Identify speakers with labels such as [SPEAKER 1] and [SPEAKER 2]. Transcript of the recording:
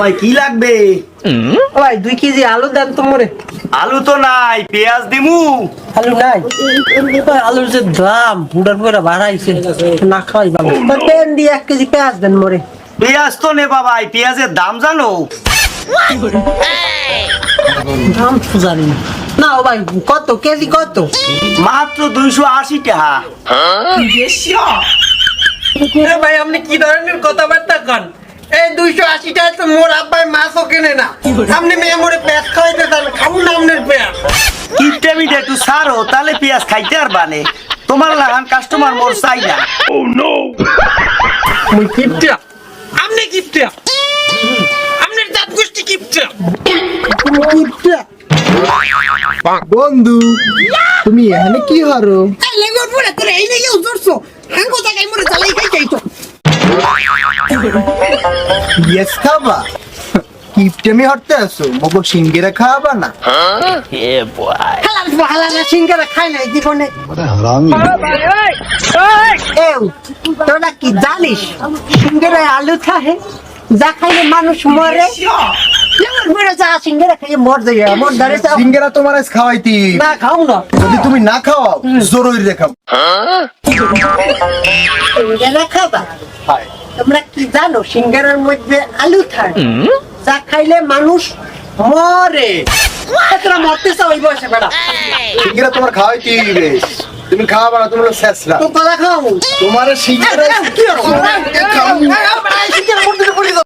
[SPEAKER 1] ভাই কি লাগবে?
[SPEAKER 2] ভাই দুই কেজি আলু দেন তো মরে
[SPEAKER 1] আলু তো নাই পেঁয়াজ দিমু।
[SPEAKER 2] আলু নাই? ভাই, আলুর যে দাম বুড়ার বাড়াইছে না খাওয়াই দিয়ে এক কেজি পেঁয়াজ দেন মরে।
[SPEAKER 1] পেঁয়াজ তো নেবা ভাই পেঁয়াজের দাম জানো?
[SPEAKER 2] দাম তো জানি না। না ও ভাই কত? কেজি কত?
[SPEAKER 1] মাত্র দুইশো আশি টাকা।
[SPEAKER 2] ভাই আপনি কি ধরনের কথাবার্তা কন? এই দুইশো আশি টাকা তো মোর আব্বাই মাছও কেনে না। আপনি মেয়ে মোরে পেঁয়াজ খাওয়াইতে চান খাব না আপনার পেঁয়াজ।
[SPEAKER 1] কিপটে মিটে একটু সারো তাহলে পেঁয়াজ খাইতে আর বানে। তোমার লাগান কাস্টমার মোর চাই না।
[SPEAKER 2] মুই কিপটা। আপনি কিপটা। আপনার দাঁত গোষ্ঠী কিপটা। কিপটা।
[SPEAKER 3] বন্ধু তুমি এখানে কি হারো
[SPEAKER 2] লেগর পরে তোরে এই লেগে উজরছো হাঙ্গো জায়গায় মোরে জ্বালাই
[SPEAKER 3] ইয়েস খাবা। কিপটেমি হরতে আসো মগো সিঙ্গেরা খাবা না।
[SPEAKER 2] হালাল হালাল সিঙ্গারা খাই নাই জীবনে। এ তোরা কি জানিস? সিঙ্গারায় আলু থাকে যা খাইলে মানুষ মরে। সিঙ্গারা
[SPEAKER 3] তোমার আজ খাওয়াইতি।
[SPEAKER 2] না খাও না।
[SPEAKER 3] যদি তুমি না খাওয়াও জরুরি রেখাও
[SPEAKER 2] খাবা? তোমরা কি জানো সিঙ্গারার মধ্যে আলু থাকে? যা খাইলে মানুষ মরে। তোরা মরতে চাও ওই বয়সে বেড়া
[SPEAKER 3] সিঙ্গেরা তোমার খাওয়াইতি তুমি খাওয়াবা না তুমি হলো শেষরা।
[SPEAKER 2] তো কথা খাও
[SPEAKER 3] তোমার সিঙ্গেরা?